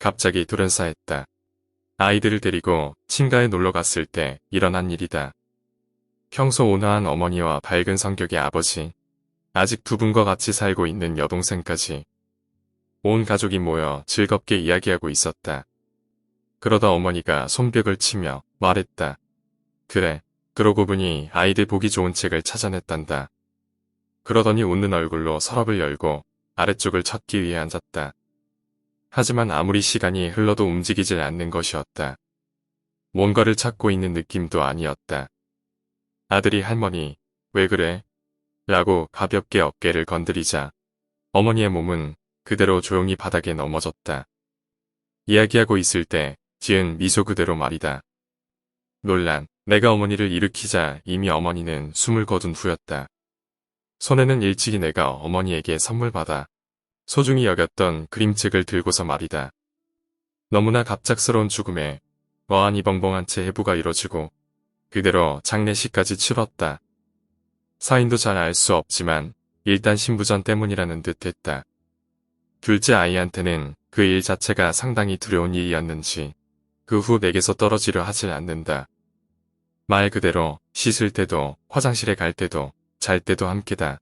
갑자기 돌연사했다. 아이들을 데리고 친가에 놀러 갔을 때 일어난 일이다. 평소 온화한 어머니와 밝은 성격의 아버지, 아직 두 분과 같이 살고 있는 여동생까지 온 가족이 모여 즐겁게 이야기하고 있었다. 그러다 어머니가 손뼉을 치며 말했다. 그래, 그러고 보니 아이들 보기 좋은 책을 찾아냈단다. 그러더니 웃는 얼굴로 서랍을 열고 아래쪽을 찾기 위해 앉았다. 하지만 아무리 시간이 흘러도 움직이질 않는 것이었다. 뭔가를 찾고 있는 느낌도 아니었다. 아들이 할머니, 왜 그래? 라고 가볍게 어깨를 건드리자 어머니의 몸은 그대로 조용히 바닥에 넘어졌다. 이야기하고 있을 때 지은 미소 그대로 말이다. 논란, 내가 어머니를 일으키자 이미 어머니는 숨을 거둔 후였다. 손에는 일찍이 내가 어머니에게 선물 받아 소중히 여겼던 그림책을 들고서 말이다. 너무나 갑작스러운 죽음에 어안이 벙벙한 채 해부가 이뤄지고 그대로 장례식까지 치렀다. 사인도 잘 알 수 없지만 일단 신부전 때문이라는 듯 했다. 둘째 아이한테는 그 일 자체가 상당히 두려운 일이었는지 그 후 내게서 떨어지려 하질 않는다. 말 그대로 씻을 때도 화장실에 갈 때도 잘 때도 함께다.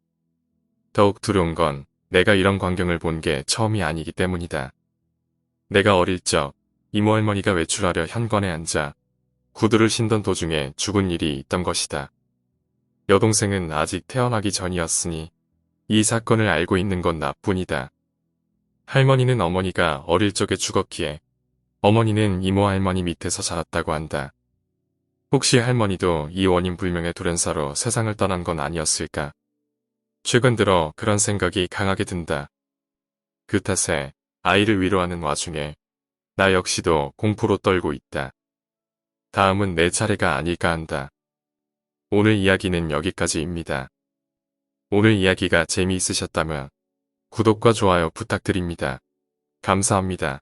더욱 두려운 건 내가 이런 광경을 본 게 처음이 아니기 때문이다. 내가 어릴 적 이모 할머니가 외출하려 현관에 앉아 구두를 신던 도중에 죽은 일이 있던 것이다. 여동생은 아직 태어나기 전이었으니 이 사건을 알고 있는 건 나뿐이다. 할머니는 어머니가 어릴 적에 죽었기에 어머니는 이모 할머니 밑에서 자랐다고 한다. 혹시 할머니도 이 원인 불명의 돌연사로 세상을 떠난 건 아니었을까? 최근 들어 그런 생각이 강하게 든다. 그 탓에 아이를 위로하는 와중에 나 역시도 공포로 떨고 있다. 다음은 내 차례가 아닐까 한다. 오늘 이야기는 여기까지입니다. 오늘 이야기가 재미있으셨다면 구독과 좋아요 부탁드립니다. 감사합니다.